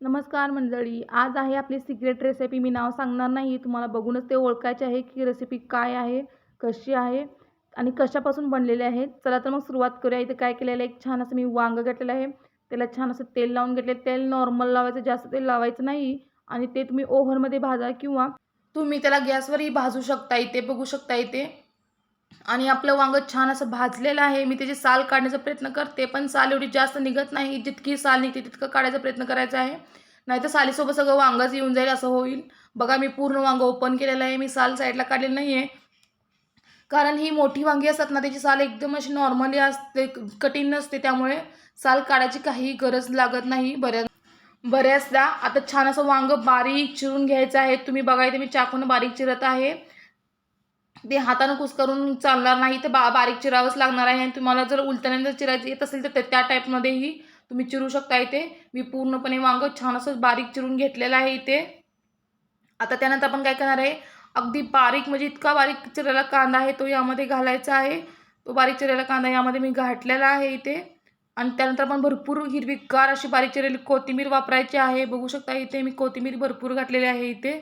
नमस्कार मंडळी आज आहे आपली सिक्रेट रेसिपी मी नाव सांगणार नाही तुम्हाला बघूनच ते ओळखायचे आहे की रेसिपी काय आहे कशी आहे आणि कशापासून बनलेले आहे. चला तर मग सुरुवात करूया. इथे काय केलेलं आहे एक छान असं मी वांगं घेतलेलं आहे. त्याला छान असं तेल लावून घेतले. तेल नॉर्मल लावायचं जास्त तेल लावायचं नाही. आणि ते तुम्ही ओव्हनमध्ये भाजा किंवा तुम्ही त्याला गॅसवरही भाजू शकता. इथे बघू शकता इथे. आणि आपलं वांगं छान असं भाजलेलं आहे. मी त्याची साल काढण्याचा प्रयत्न करते पण साल एवढी जास्त निघत नाही. जितकी साल निघते तितकं काढायचा प्रयत्न करायचा आहे. नाही तर सालीसोबत सगळं वांगंच येऊन जाईल असं होईल. बघा मी पूर्ण वांगं ओपन केलेलं आहे. मी साल साईडला काढलेलं नाही आहे कारण ही मोठी वांगी असतात ना त्याची साल एकदम अशी नॉर्मली असते कठीण नसते. त्यामुळे साल काढायची काही गरज लागत नाही. बऱ्याच बऱ्याचदा आता छान असं वांगं बारीक चिरून घ्यायचं आहे. तुम्ही बघा इथे मी चाकून बारीक चिरत आहे. ते हातानं कुस्करून चालणार नाही तर बा बारीक चिरावंच लागणार आहे आणि तुम्हाला जर उलटण्याने जर चिरायचं येत असेल तर त्या टाईपमध्येही तुम्ही चिरू शकता इथे. मी पूर्णपणे वांगं छान असं बारीक चिरून घेतलेलं आहे इथे. आता त्यानंतर आपण काय करणार आहे? अगदी बारीक म्हणजे इतका बारीक चिरलेला कांदा आहे तो यामध्ये घालायचा आहे. तो बारीक चिरलेला कांदा यामध्ये मी घातलेला आहे इथे. आणि त्यानंतर आपण भरपूर हिरवीगार अशी बारीक चिरलेली कोथिंबीर वापरायची आहे. बघू शकता इथे मी कोथिंबीर भरपूर घातलेली आहे इथे.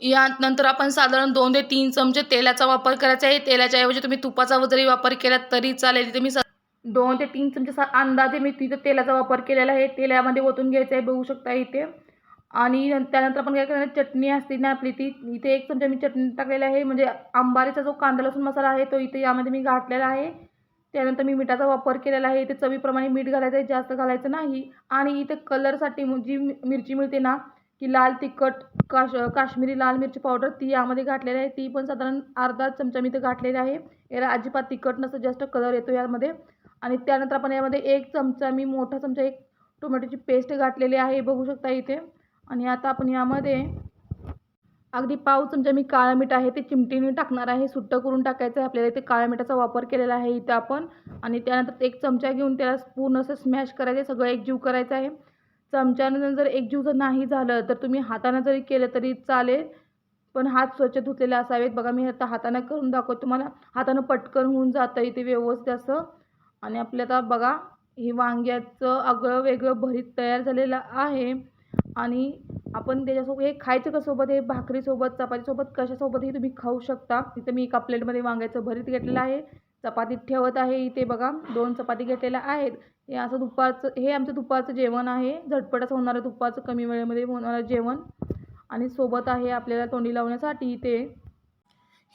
यानंतर आपण साधारण दोन ते तीन चमचे तेलाचा वापर करायचा आहे. तेलाच्या ऐवजी तुम्ही तुपाचा जरी वापर केला तरी चालेल. तिथे मी स दोन ते तीन चमचे सा- अंदाजे मी तिथं तेलाचा वापर केलेला आहे. तेलामध्ये ओतून घ्यायचं आहे बघू शकता इथे. आणि त्यानंतर आपण काय करणार चटणी असते ना आपली ती इथे एक चमचा मी चटणी टाकलेला आहे. म्हणजे आंबारीचा जो कांदा लसूण मसाला आहे तो इथे यामध्ये मी घातलेला आहे. त्यानंतर मी मिठाचा वापर केलेला आहे. इथे चवीप्रमाणे मीठ घालायचं आहे. जास्त घालायचं नाही. आणि इथे कलरसाठी जी मि- मिरची मिळते ना की लाल तिखट काश काश्मीरी लाल मिरची पावडर ती यामध्ये घातलेली आहे. ती पण साधारण अर्धा चमचा मी इथे घातलेली आहे. याला अजिबात तिखट नसतं जास्त कलर येतो यामध्ये. आणि त्यानंतर आपण यामध्ये एक चमचा मी मोठा चमचा एक टोमॅटोची पेस्ट घातलेली आहे बघू शकता इथे. आणि आता आपण यामध्ये अगदी पाव चमचा मी काळं मीठ आहे ते चिमटीने टाकणार आहे. सुट्टं करून टाकायचं आहे आपल्याला इथे काळ्या मिठाचा वापर केलेला आहे इथं आपण. आणि त्यानंतर एक चमचा घेऊन त्याला पूर्ण असं स्मॅश करायचं आहे सगळं एकजीव करायचं आहे. चमच्यानं जर एकजीव जर नाही झालं तर तुम्ही हातानं जरी केलं तरी चालेल पण हात स्वच्छ धुतलेले असावेत. बघा मी आता हातानं करून दाखवतो तुम्हाला. हातानं पटकन होऊन जातं इथे व्यवस्थित असं. आणि आपल्या आता बघा हे वांग्याचं आगळं वेगळं भरीत तयार झालेलं आहे. आणि आपण त्याच्यासोबत हे खायचं कसोबत? हे भाकरीसोबत चपातीसोबत कशासोबतही तुम्ही खाऊ शकता. इथं मी एका प्लेटमध्ये वांग्याचं भरीत घेतलेलं आहे. चपातीत ठेवत आहे इथे बघा. दोन चपाती घेतलेल्या आहेत. हे असं दुपारचं हे आमचं दुपारचं जेवण आहे. झटपट असं होणारं दुपारचं. कमी वेळेमध्ये होणारं जेवण. आणि सोबत आहे आपल्याला तोंडी लावण्यासाठी इथे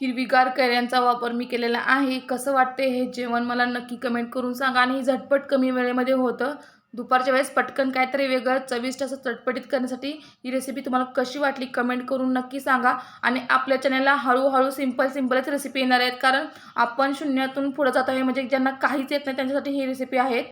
हिरवीगार कैऱ्यांचा वापर मी केलेला आहे. कसं वाटते हे जेवण मला नक्की कमेंट करून सांगा आणि हे झटपट कमी वेळेमध्ये होतं. दुपारच्या वेळेस पटकन काहीतरी वेगळं चविष्ट असं चटपटीत करण्यासाठी ही रेसिपी तुम्हाला कशी वाटली कमेंट करून नक्की सांगा. आणि आपल्या चॅनलला हळूहळू सिंपल सिंपलच रेसिपी येणार आहेत. कारण आपण शून्यातून पुढं जात आहे. म्हणजे ज्यांना काहीच येत नाही त्यांच्यासाठी ही रेसिपी आहेत.